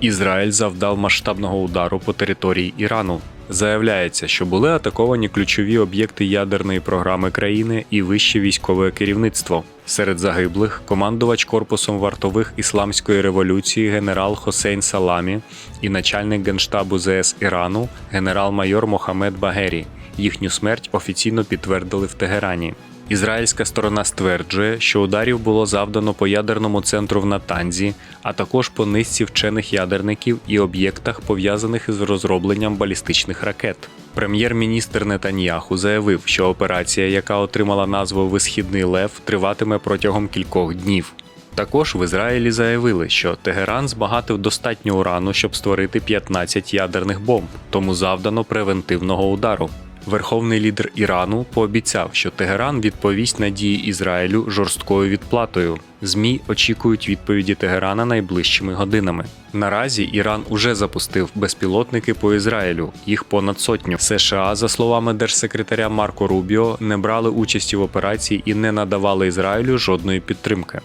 Ізраїль завдав масштабного удару по території Ірану. Заявляється, що були атаковані ключові об'єкти ядерної програми країни і вище військове керівництво. Серед загиблих командувач корпусом вартових ісламської революції генерал Хосейн Саламі і начальник генштабу ЗС Ірану генерал-майор Мохамед Багері. Їхню смерть офіційно підтвердили в Тегерані. Ізраїльська сторона стверджує, що ударів було завдано по ядерному центру в Натанзі, а також по низці вчених ядерників і об'єктах, пов'язаних із розробленням балістичних ракет. Прем'єр-міністр Нетаньяху заявив, що операція, яка отримала назву Висхідний Лев, триватиме протягом кількох днів. Також в Ізраїлі заявили, що Тегеран збагатив достатньо урану, щоб створити 15 ядерних бомб, тому завдано превентивного удару. Верховний лідер Ірану пообіцяв, що Тегеран відповість на дії Ізраїлю жорсткою відплатою. ЗМІ очікують відповіді Тегерана найближчими годинами. Наразі Іран уже запустив безпілотники по Ізраїлю, їх понад сотню. США, за словами держсекретаря Марко Рубіо, не брали участі в операції і не надавали Ізраїлю жодної підтримки.